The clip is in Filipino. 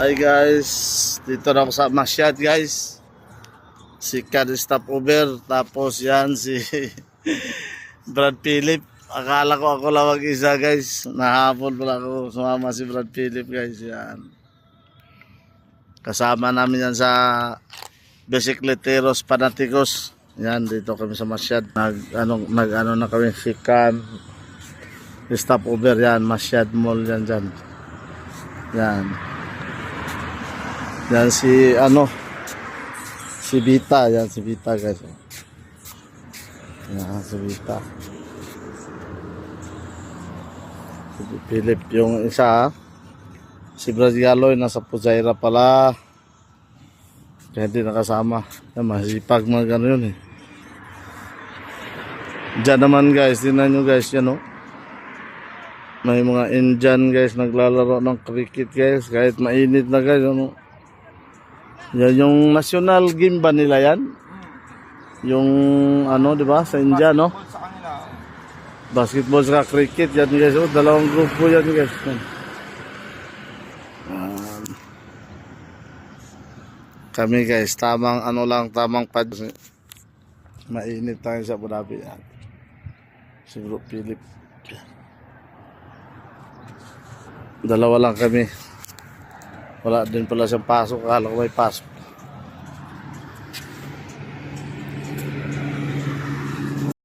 Hi guys, dito na ako sa Masyad guys. Si Kad stopover, tapos yan si Brad Philip. Akala ko ako lang mag-isa guys. Nahapon pala ako sumama si Brad Philip guys. Yan. Kasama namin yan sa Bicicleteros Panaticos. Yan, dito kami sa Masyad. Nag, ano, nag, ano na kami, sikan. Stopover yan, Masyad Mall yan dyan. Yan. Yan si ano si Vita, yan si Vita guys. Yan si Vita. Si Philip yung isa si Brazialoy nasa Pujaira pala. Kaya hindi nakasama. Yan, masipag mga gano yun eh. Diyan naman guys, tinan nyo guys, yan o. May mga Indian guys naglalaro ng cricket guys kahit mainit na guys ano. Yan yung national game ba nila yan? Yung ano, 'di ba? Sa India, no? Basketball sa cricket yan guys. Oh, dalawang grupo yan guys. Um, kami guys, tamang ano lang, tamang pad. Mainit tayo sa Abu Dhabi yan. Si Bro Philip. Dalawa lang kami. Wala din pala siyang pasok. Akala ko may pasok.